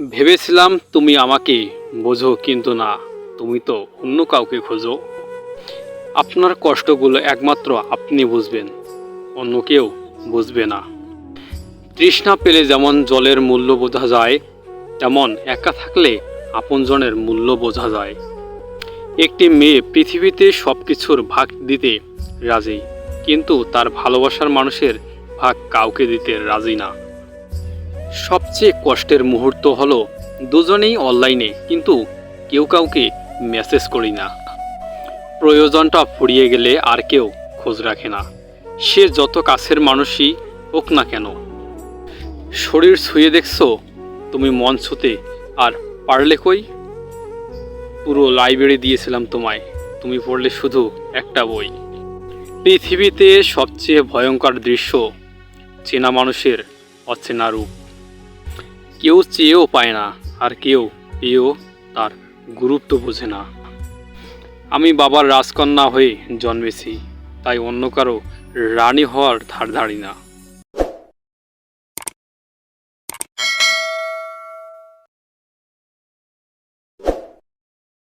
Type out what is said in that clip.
ভেবেছিলাম তুমি আমাকে বোঝো, কিন্তু না, তুমি তো অন্য কাউকে খোঁজো। আপনার কষ্টগুলো একমাত্র আপনি বুঝবেন, অন্য কেউ বুঝবে না। তৃষ্ণা পেলে যেমন জলের মূল্য বোঝা যায়, তেমন একা থাকলে আপনজনের মূল্য বোঝা যায়। একটি মেয়ে পৃথিবীতে সব কিছুর ভাগ দিতে রাজি, কিন্তু তার ভালোবাসার মানুষের ভাগ কাউকে দিতে রাজি না। সবচেয়ে কষ্টের মুহূর্ত হলো দুজনেই অনলাইনে কিন্তু কেউ কাউকে মেসেজ করি না। প্রয়োজনটা ফুরিয়ে গেলে আর কেউ খোঁজ রাখে না। সে যত কাছের মানুষই হোক না কেন। শরীর ছুঁয়ে দেখছ, তুমি মন ছুতে। আর পারলে কই? পুরো লাইব্রেরি দিয়েছিলাম তোমায়। তুমি পড়লে শুধু একটা বই। পৃথিবীতে সবচেয়ে ভয়ঙ্কর দৃশ্য, চেনা মানুষের অচেনা রূপ। কেউ চেয়েও পায় না, আর কেউ পেয়েও তার গুরুত্ব বোঝে না। আমি বাবার রাজকন্যা হয়ে জন্মেছি, তাই অন্য কারও রানী হওয়ার ধার ধারি না।